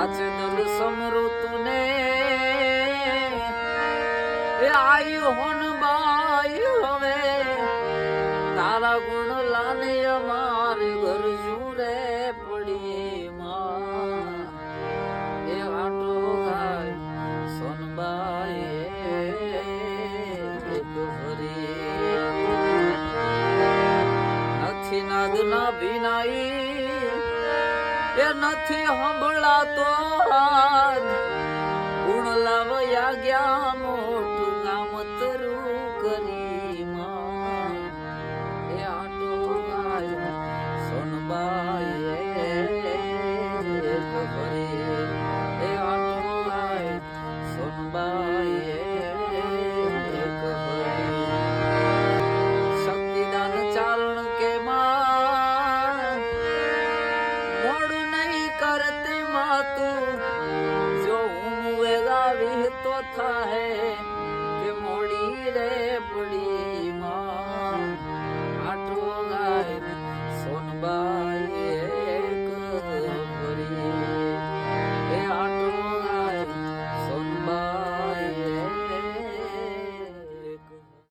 સાચે દલ તુને એ આયુ હોન બાઈ હવે. તારા ગુણ લાને અમાર ઘર જુરે પડી માં. એ આટો ગાય સોનબાઈ નથી નાદ ના ભીનાઈ એ નથી હંભળાતો હાથ. ગુણ લાવ્યા ગયા મોટું થાહે કે મોડી રે પડી માં આઠો ગાય સોનબાઈ એક ફરી